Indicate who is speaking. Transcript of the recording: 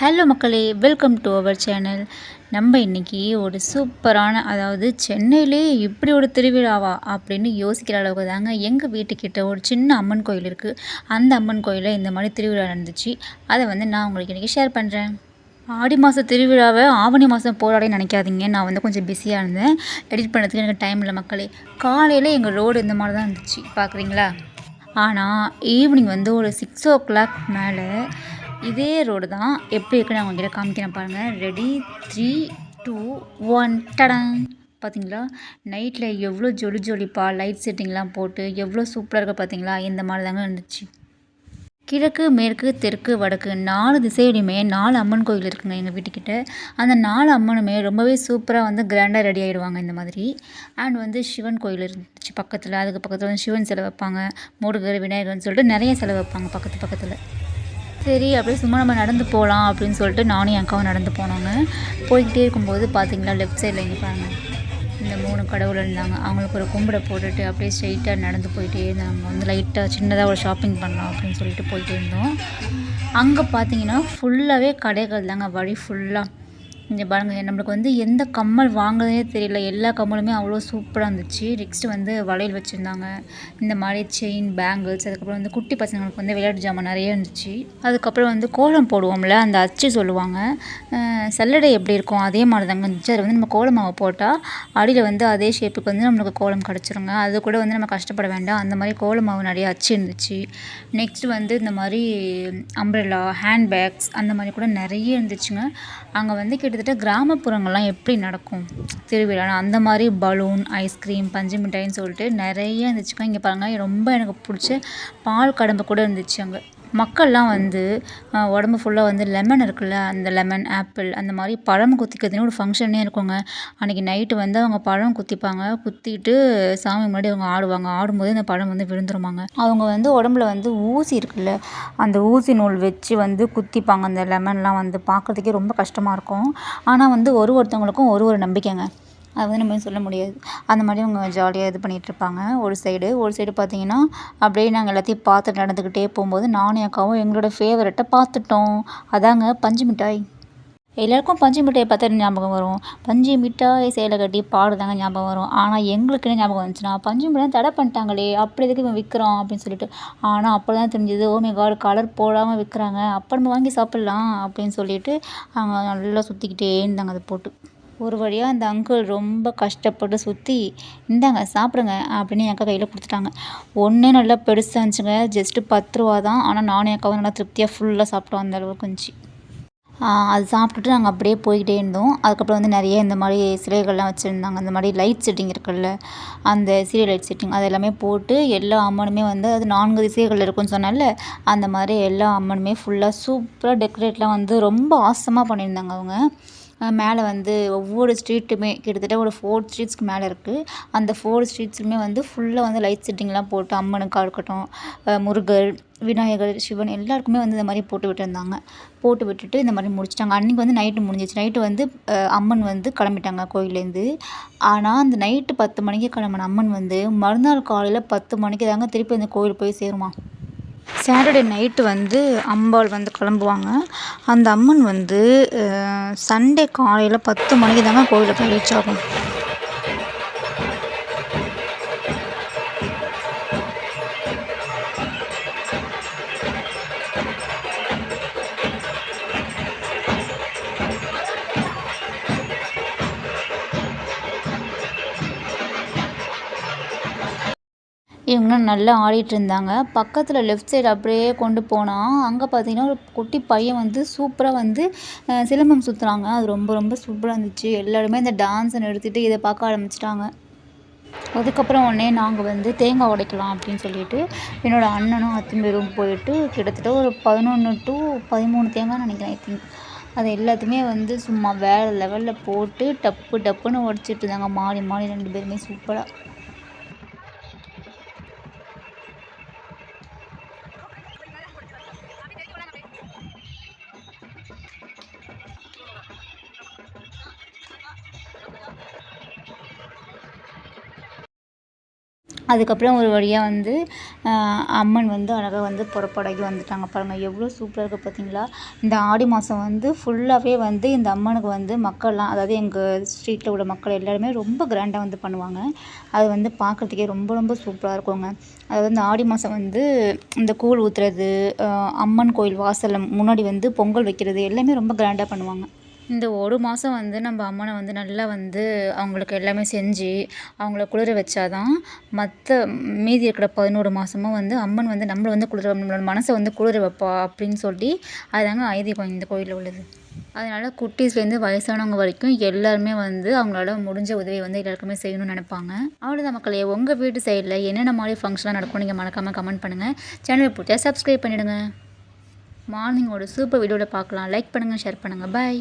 Speaker 1: Hello மக்களே welcome to our channel நம்ம இன்றைக்கி ஒரு சூப்பரான அதாவது சென்னையிலே இப்படி ஒரு திருவிழாவா அப்படின்னு யோசிக்கிற அளவுக்கு தாங்க எங்கள் வீட்டுக்கிட்ட ஒரு சின்ன அம்மன் கோயில் இருக்குது அந்த அம்மன் கோயிலில் இந்த மாதிரி திருவிழா நடந்துச்சு. அதை வந்து நான் உங்களுக்கு இன்றைக்கி ஷேர் பண்ணுறேன் ஆடி மாத திருவிழாவை ஆவணி மாதம் போராடே நினைக்காதீங்க. நான் வந்து கொஞ்சம் பிஸியாக இருந்தேன். எடிட் பண்ணுறதுக்கு எனக்கு டைம் இல்லை மக்களே. காலையில் எங்கள் ரோடு இந்த மாதிரி தான் இருந்துச்சு. பார்க்குறீங்களா? ஆனால் ஈவினிங் வந்து ஒரு சிக்ஸ் ஓ கிளாக் மேலே இதே ரோடு தான் எப்படி இருக்குன்னு நான் உங்ககிட்ட காமிக்கிறேன் பாருங்கள் ரெடி த்ரீ டூ ஒன் டடங் பார்த்தீங்களா நைட்டில் எவ்வளோ ஜொலி ஜொலிப்பா லைட் செட்டிங்லாம் போட்டு எவ்வளோ சூப்பராக இருக்குது பார்த்தீங்களா இந்த மாதிரி தாங்க இருந்துச்சு. கிழக்கு மேற்கு தெற்கு வடக்கு நாலு திசையிலையுமே நாலு அம்மன் கோயில் இருக்குங்க எங்கள் வீட்டுக்கிட்ட. அந்த நாலு அம்மனுமே ரொம்பவே சூப்பராக வந்து கிராண்டாக ரெடி ஆகிடுவாங்க இந்த மாதிரி. அண்ட் வந்து சிவன் கோயில் இருந்துச்சு பக்கத்தில். அதுக்கு பக்கத்தில் வந்து சிவன் சிலை வைப்பாங்க. முருகர் விநாயகர்னு சொல்லிட்டு நிறைய சிலை வைப்பாங்க பக்கத்து பக்கத்தில். சரி அப்படியே சும்மா நம்ம நடந்து போகலாம் அப்படின்னு சொல்லிட்டு நானும் என் அக்காவும் நடந்து போனாங்க. போய்கிட்டே இருக்கும்போது பார்த்தீங்களா லெஃப்ட் சைடில் இங்கே பாருங்கள் இந்த மூணு கடவுள் இருந்தாங்க. அவங்களுக்கு ஒரு கும்பிட போட்டுட்டு அப்படியே ஸ்ட்ரைட்டாக நடந்து போயிட்டே இருந்தாங்க. வந்து லைட்டாக சின்னதாக ஒரு ஷாப்பிங் பண்ணலாம் அப்படின்னு சொல்லிட்டு போயிட்டே இருந்தோம். அங்கே பார்த்தீங்கன்னா ஃபுல்லாகவே கடைகள் தாங்க வழி ஃபுல்லாக இங்கே பாருங்கள் நம்மளுக்கு வந்து எந்த கம்மல் வாங்குறதே தெரியல. எல்லா கம்மலுமே அவ்வளோ சூப்பராக இருந்துச்சு. நெக்ஸ்ட்டு வந்து வளையல் வச்சுருந்தாங்க. இந்த மாதிரி செயின் பேங்கிள்ஸ் அதுக்கப்புறம் வந்து குட்டி பசங்களுக்கு வந்து விளையாட்டு ஜாமான் நிறைய இருந்துச்சு. அதுக்கப்புறம் வந்து கோலம் போடுவோம்ல அந்த அச்சு சொல்லுவாங்க. சல்லடை எப்படி இருக்கும்? அதே மாதிரி தாங்க இருந்துச்சு. அது வந்து நம்ம கோலம் போட்டால் அடியில் வந்து அதே ஷேப்புக்கு வந்து நம்மளுக்கு கோலம் கிடச்சிருங்க. அது கூட வந்து நம்ம கஷ்டப்பட வேண்டாம். அந்த மாதிரி கோலம் மாவு நிறைய அச்சு இருந்துச்சு. நெக்ஸ்ட் வந்து இந்த மாதிரி அம்ப்ரெல்லா ஹேண்ட் பேக்ஸ் அந்த மாதிரி கூட நிறைய இருந்துச்சுங்க. அங்கே வந்து கிட்ட கிட்டத்தட்ட கிராமப்புறங்கள்லாம் எப்படி நடக்கும்? திருவிழானா அந்த மாதிரி பலூன் ஐஸ்கிரீம் பஞ்சு மிட்டாய்ன்னு சொல்லிட்டு நிறைய இருந்துச்சுக்கா இங்கே பாருங்கள் ரொம்ப எனக்கு பிடிச்ச பால் கடம்பு கூட இருந்துச்சு அங்கே. மக்கள்லாம் வந்து உடம்பு ஃபுல்லாக வந்து லெமன் இருக்குல்ல அந்த லெமன் ஆப்பிள் அந்த மாதிரி பழம் குத்திக்கிறதுனே ஒரு ஃபங்க்ஷனே இருக்குங்க. அன்றைக்கி நைட்டு வந்து அவங்க பழம் குத்திப்பாங்க. குத்திட்டு சாமி முன்னாடி அவங்க ஆடுவாங்க. ஆடும்போது அந்த பழம் வந்து விழுந்துருமாங்க. அவங்க வந்து உடம்புல வந்து ஊசி இருக்குல்ல அந்த ஊசி நூல் வச்சு வந்து குத்திப்பாங்க. அந்த லெமன்லாம் வந்து பார்க்குறதுக்கே ரொம்ப கஷ்டமாக இருக்கும். ஆனால் வந்து ஒரு ஒருத்தவங்களுக்கும் ஒரு ஒரு நம்பிக்கைங்க. அது வந்து நம்ம சொல்ல முடியாது? அந்த மாதிரி அவங்க ஜாலியாக இது பண்ணிகிட்ருப்பாங்க ஒரு சைடு ஒரு சைடு பார்த்தீங்கன்னா அப்படியே நாங்கள் எல்லாத்தையும் பார்த்து நடந்துக்கிட்டே போகும்போது நானும் அக்காவும் எங்களோட ஃபேவரெட்டை பார்த்துட்டோம். அதாங்க பஞ்சு மிட்டாய். எல்லாருக்கும் பஞ்சு மிட்டாயை பார்த்தா ஞாபகம் வரும்? பஞ்சு மிட்டாய் சேலை கட்டி பாடுதாங்க ஞாபகம் வரும். ஆனால் எங்களுக்கு என்ன ஞாபகம் வந்துச்சுன்னா பஞ்சு மிட்டாய் தடை பண்ணிட்டாங்களே அப்படி எதுக்கு இவன் விற்கிறான் அப்படின்னு சொல்லிட்டு. ஆனால் அப்போ தான் தெரிஞ்சது ஓமே காடு கலர் போடாமல் விற்கிறாங்க அப்போ நம்ம வாங்கி சாப்பிட்லாம் அப்படின்னு சொல்லிட்டு அவங்க நல்லா சுற்றிக்கிட்டே இருந்தாங்க அதை போட்டு. ஒரு வழியாக அந்த அங்கிள் ரொம்ப கஷ்டப்பட்டு சுற்றி இந்தாங்க சாப்பிடுங்க அப்படின்னு என் அக்கா கையில் கொடுத்துட்டாங்க. ஒன்றே நல்லா பெருசாக இருந்துச்சுங்க. ஜஸ்ட்டு பத்து ரூபா தான். ஆனால் நானும் என் அக்காவும் நல்லா திருப்தியாக ஃபுல்லாக சாப்பிட்டோம் அந்த அளவுக்கு இருந்துச்சு. அது சாப்பிட்டுட்டு நாங்கள் அப்படியே போய்கிட்டே இருந்தோம். அதுக்கப்புறம் வந்து நிறைய இந்த மாதிரி சிலைகள்லாம் வச்சுருந்தாங்க. அந்த மாதிரி லைட் செட்டிங் இருக்குல்ல அந்த சீரியல் லைட் செட்டிங் அது எல்லாமே போட்டு எல்லா அம்மனுமே வந்து அது நான்கு திசைகள் இருக்குன்னு சொன்னால அந்த மாதிரி எல்லா அம்மனுமே ஃபுல்லாக சூப்பராக டெக்கரேட்லாம் வந்து ரொம்ப ஆசமாக பண்ணியிருந்தாங்க அவங்க. மேலே வந்து ஒவ்வொரு ஸ்ட்ரீட்டுமே கிட்டத்தட்ட ஒரு ஃபோர் ஸ்ட்ரீட்ஸ்க்கு மேலே இருக்குது அந்த ஃபோர் ஸ்ட்ரீட்ஸுமே வந்து ஃபுல்லாக வந்து லைட் செட்டிங்லாம் போட்டு அம்மனுக்காக இருக்கட்டும் முருகர் விநாயகர் சிவன் எல்லாருக்குமே வந்து இந்த மாதிரி போட்டு விட்டுருந்தாங்க. போட்டு விட்டுட்டு இந்த மாதிரி முடிச்சிட்டாங்க. அன்றைக்கி வந்து நைட்டு முடிஞ்சிச்சு. நைட்டு வந்து அம்மன் வந்து கிளம்பிட்டாங்க கோயிலேருந்து ஆனால் அந்த நைட்டு பத்து மணிக்கு கிளம்புன அம்மன் வந்து மறுநாள் காலையில் பத்து மணிக்கு தாங்க திருப்பி அந்த கோயில் போய் சேருமா. சாட்டர்டே நைட்டு வந்து அம்பாள் வந்து கிளம்புவாங்க. அந்த அம்மன் வந்து சண்டே காலையில் பத்து மணிக்கு தாங்க கோவிலில் போய் ரீச் ஆகும். இவங்களும் நல்லா ஆடிட்டு இருந்தாங்க பக்கத்தில் லெஃப்ட் சைடு அப்படியே கொண்டு போனால் அங்கே பார்த்தீங்கன்னா ஒரு குட்டி பையன் வந்து சூப்பராக வந்து சிலம்பம் சுற்றுறாங்க அது ரொம்ப ரொம்ப சூப்பராக இருந்துச்சு. எல்லாருமே இந்த டான்ஸை நிறுத்திட்டு இதை பார்க்க ஆரம்பிச்சிட்டாங்க. அதுக்கப்புறம் உடனே நாங்கள் வந்து தேங்காய் உடைக்கலாம் அப்படின்னு சொல்லிட்டு என்னோடய அண்ணனும் அத்திம்பேரும் போயிட்டு கிட்டத்தட்ட ஒரு பதினொன்று டு பதிமூணு தேங்காய் நினைக்கிறேன் ஐ திங்க் அது எல்லாத்தையுமே வந்து சும்மா வேறு லெவலில் போட்டு டப்பு டப்புன்னு உடச்சிட்டு இருந்தாங்க. மாறி மாறி ரெண்டு பேருமே சூப்பராக அதுக்கப்புறம் ஒரு வழியாக வந்து அம்மன் வந்து அழகாக வந்து புறப்பாடாகி வந்துட்டாங்க. பாருங்கள் எவ்வளோ சூப்பராக இருக்குது பார்த்தீங்களா இந்த ஆடி மாதம் வந்து ஃபுல்லாகவே வந்து இந்த அம்மனுக்கு வந்து மக்கள்லாம் அதாவது எங்கள் ஸ்ட்ரீட்டில் உள்ள மக்கள் எல்லாருமே ரொம்ப கிராண்டாக வந்து பண்ணுவாங்க. அது வந்து பார்க்குறதுக்கே ரொம்ப ரொம்ப சூப்பராக இருக்குங்க. அதாவது இந்த ஆடி மாதம் வந்து இந்த கூழ் ஊற்றுறது அம்மன் கோயில் வாசலில் முன்னாடி வந்து பொங்கல் வைக்கிறது எல்லாமே ரொம்ப கிராண்டாக பண்ணுவாங்க. இந்த ஒரு மாதம் வந்து நம்ம அம்மனை வந்து நல்லா வந்து அவங்களுக்கு எல்லாமே செஞ்சு அவங்கள குளிர வச்சா தான் மற்ற மீதி இருக்கிற பதினோரு மாதமும் வந்து அம்மன் வந்து நம்மளை வந்து குளிர நம்மளோட மனசை வந்து குளிர வைப்பா அப்படின்னு சொல்லி அதுதாங்க ஐதீகம் இந்த கோயிலில் உள்ளது. அதனால் குட்டீஸ்லேருந்து வயசானவங்க வரைக்கும் எல்லாருமே வந்து அவங்களால முடிஞ்ச உதவி வந்து எல்லாருக்குமே செய்யணும்னு நினைப்பாங்க. அவ்வளோதான் மக்களே. உங்கள் வீட்டு சைடில் என்னென்ன மாதிரி ஃபங்க்ஷனாக நடக்கும் நீங்கள் மறக்காமல் கமெண்ட் பண்ணுங்கள் சேனல் பிடிச்சா சப்ஸ்கிரைப் பண்ணிவிடுங்க மார்னிங் ஒரு சூப்பர் வீடியோவில் பார்க்கலாம். லைக் பண்ணுங்கள் ஷேர் பண்ணுங்கள் பாய்